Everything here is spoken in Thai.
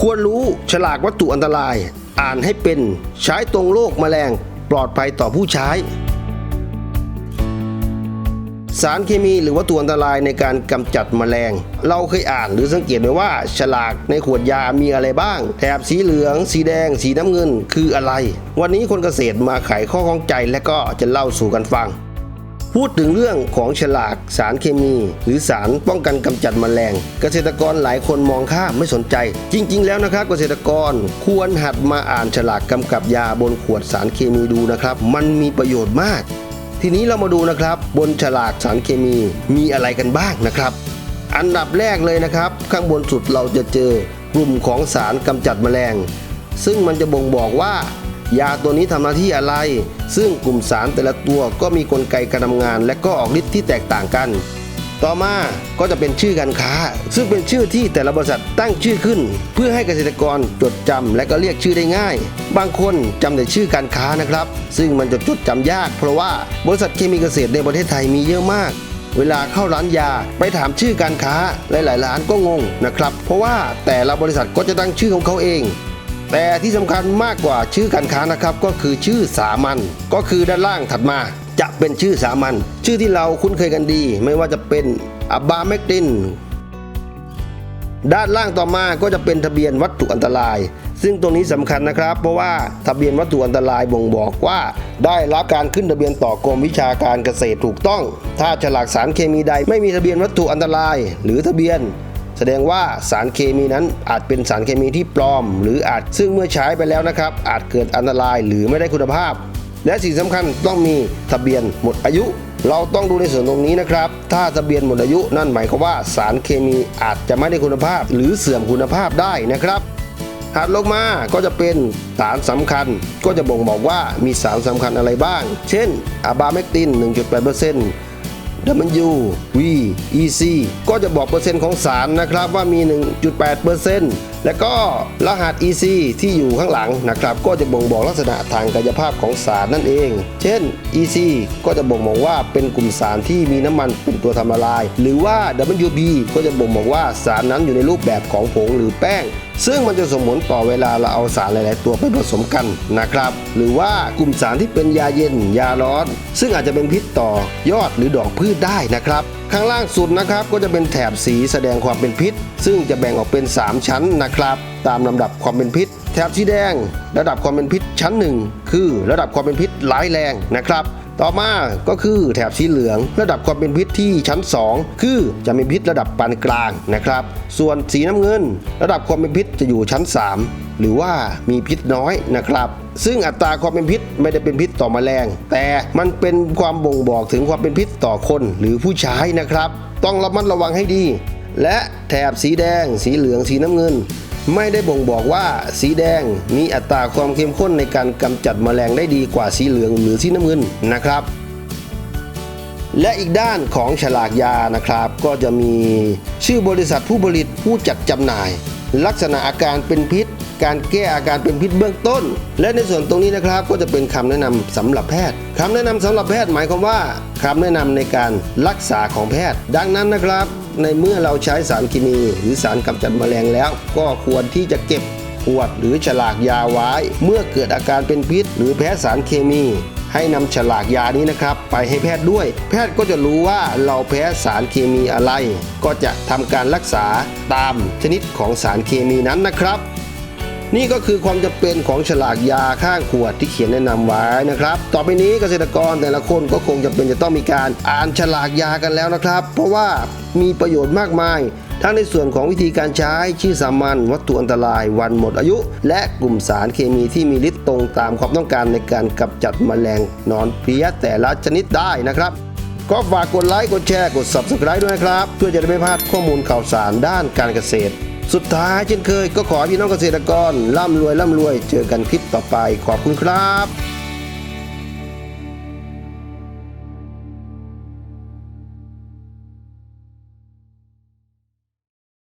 ควรรู้ฉลากวัตถุอันตราย อ่านให้เป็นใช้ตรงโรคแมลงปลอดภัยต่อผู้ใช้ สารเคมีหรือวัตถุอันตรายในการกำจัดแมลง เราเคยอ่านหรือสังเกตไว้ว่า ฉลากในขวดยามีอะไรบ้าง แถบสีเหลือง สีแดง สีน้ำเงินคืออะไร วันนี้คนเกษตรมาไขข้อข้องใจและก็จะเล่าสู่กันฟัง พูดถึงเรื่องของฉลากสารเคมี หรือสารป้องกันกำจัดแมลง เกษตรกรหลายคนมองข้ามไม่สนใจ จริง ๆ แล้วนะครับ เกษตรกรควรหัดมาอ่านฉลากกำกับยาบนขวดสารเคมีดูนะครับ มันมีประโยชน์มาก ทีนี้เรามาดูนะครับ บนฉลากสารเคมีมีอะไรกันบ้างนะครับ อันดับแรกเลยนะครับ ข้างบนสุดเราจะเจอกลุ่มของสารกำจัดแมลง ซึ่งมันจะบ่งบอกว่า ยาตัวนี้ทำหน้าที่อะไร ซึ่งกลุ่มสารแต่ละตัวก็มีกลไกการทำงาน และก็ออกฤทธิ์ที่แตกต่างกัน ต่อมาก็จะเป็นชื่อการค้า ซึ่งเป็นชื่อที่แต่ละบริษัทตั้งชื่อขึ้น เพื่อให้เกษตรกรจดจำและก็เรียกชื่อได้ง่าย บางคนจำแต่ชื่อการค้านะครับ ซึ่งมันจะจดจำยาก เพราะว่าบริษัทเคมีเกษตรในประเทศไทยมีเยอะมากเวลาเข้าร้านยาไปถามชื่อการค้าหลายๆร้านก็งงนะครับ เพราะว่าแต่ละบริษัทก็จะตั้งชื่อของเขาเอง แต่ที่สำคัญมากกว่าชื่อการค้านะครับก็คือชื่อสามัญก็คือด้านล่างถัดมา จะเป็นชื่อสามัญชื่อที่เราคุ้นเคยกันดี ไม่ว่าจะเป็นอับบาเมกตินด้านล่างต่อมาก็จะเป็นทะเบียนวัตถุอันตราย ซึ่งตรงนี้สำคัญนะครับ เพราะว่าทะเบียนวัตถุอันตรายบ่งบอกว่า ได้รับการขึ้นทะเบียนต่อกรมวิชาการเกษตรถูกต้อง ถ้าฉลากสารเคมีใดไม่มีทะเบียนวัตถุอันตราย หรือทะเบียน แสดงว่าสารเคมีนั้นอาจเป็นสารเคมีที่ปลอม หรืออาจซึ่งเมื่อใช้ไปแล้วนะครับ อาจเกิดอันตรายหรือไม่ได้คุณภาพ และสิ่งสำคัญต้องมีทะเบียนหมดอายุ เราต้องดูในส่วนตรงนี้นะครับ ถ้าทะเบียนหมดอายุนั่นหมายความว่าสารเคมีอาจจะไม่ได้คุณภาพ หรือเสื่อมคุณภาพได้นะครับถัดลงมาก็จะเป็นสารสำคัญ ก็จะบ่งบอกว่ามีสารสำคัญอะไรบ้าง เช่นอะบาเมกติน 1.8% W V E C ก็จะบอกเปอร์เซ็นต์ของสารนะครับว่ามี 1.8%แล้วก็รหัส E C ที่อยู่ข้างหลังนะครับ ก็จะบ่งบอกลักษณะทางกายภาพของสารนั่นเอง เช่น E C ก็จะบ่งบอกว่าเป็นกลุ่มสารที่มีน้ำมันเป็นตัวทำละลาย หรือว่า W B ก็จะบ่งบอกว่าสารนั้นอยู่ในรูปแบบของผงหรือแป้งซึ่งมันจะส่งผลต่อเวลาเราเอาสารหลาย ๆ ตัวไปผสมกันนะครับ หรือว่ากลุ่มสารที่เป็นยาเย็น ยาร้อน ซึ่งอาจจะเป็นพิษต่อยอดหรือดอกพืชได้นะครับ ข้างล่างสุดนะครับก็จะเป็นแถบสีแสดงความเป็นพิษ ซึ่งจะแบ่งออกเป็น 3 ชั้นนะครับ ตามลำดับความเป็นพิษ แถบสีแดง ระดับความเป็นพิษชั้นหนึ่งคือ ระดับความเป็นพิษร้ายแรงนะครับ ต่อมาก็คือแถบสีเหลือง ระดับความเป็นพิษที่ชั้น 2 คือจะมีพิษระดับปานกลางนะครับ ส่วนสีน้ำเงิน ระดับความเป็นพิษจะอยู่ชั้น 3 หรือว่ามีพิษน้อยนะครับซึ่งอัตราความเป็นพิษไม่ได้เป็นพิษต่อแมลง แต่มันเป็นความบ่งบอกถึงความเป็นพิษต่อคนหรือผู้ใช้นะครับ ต้องระมัดระวังให้ดี และแถบสีแดง สีเหลือง สีน้ำเงิน ไม่ได้บ่งบอกว่าสีแดงมีอัตราความเข้มข้นในการกำจัดแมลงได้ดีกว่าสีเหลืองหรือสีน้ำเงินนะครับ และอีกด้านของฉลากยานะครับ ก็จะมีชื่อบริษัทผู้ผลิตผู้จัดจำหน่าย ลักษณะอาการเป็นพิษ การแก้อาการเป็นพิษเบื้องต้น และในส่วนตรงนี้นะครับก็จะเป็นคำแนะนำสำหรับแพทย์คำแนะนำสำหรับแพทย์หมายความว่าคำแนะนำในการรักษาของแพทย์ ดังนั้นนะครับ ในเมื่อเราใช้สารเคมีหรือสารกำจัดแมลงแล้ว ก็ควรที่จะเก็บขวดหรือฉลากยาไว้ เมื่อเกิดอาการเป็นพิษ หรือแพ้สารเคมี ให้นำฉลากยานี้นะครับ ไปให้แพทย์ด้วย แพทย์ก็จะรู้ว่าเราแพ้สารเคมีอะไร ก็จะทำการรักษาตามชนิดของสารเคมีนั้นนะครับนี่ก็คือความจำเป็นของฉลากยาข้างขวดที่เขียนแนะนำไว้นะครับ ต่อไปนี้เกษตรกรแต่ละคนก็คงจะเป็นจะต้องมีการอ่านฉลากยากันแล้วนะครับ เพราะว่า มีประโยชน์มากมาย ทั้งในส่วนของวิธีการใช้ชื่อสามัญวัตถุอันตรายวันหมดอายุ และกลุ่มสารเคมีที่มีฤทธิ์ตรงตามความต้องการในการกำจัดแมลงนอนเพลี้ยแต่ละชนิดได้นะครับก็ฝากกดไลค์กดแชร์กด subscribe ด้วยนะครับ เพื่อจะได้ไม่พลาดข้อมูลข่าวสารด้านการเกษตร สุดท้ายเช่นเคยก็ขอพี่น้องเกษตรกรร่ำรวยร่ำรวย เจอกันคลิปต่อไปขอบคุณครับ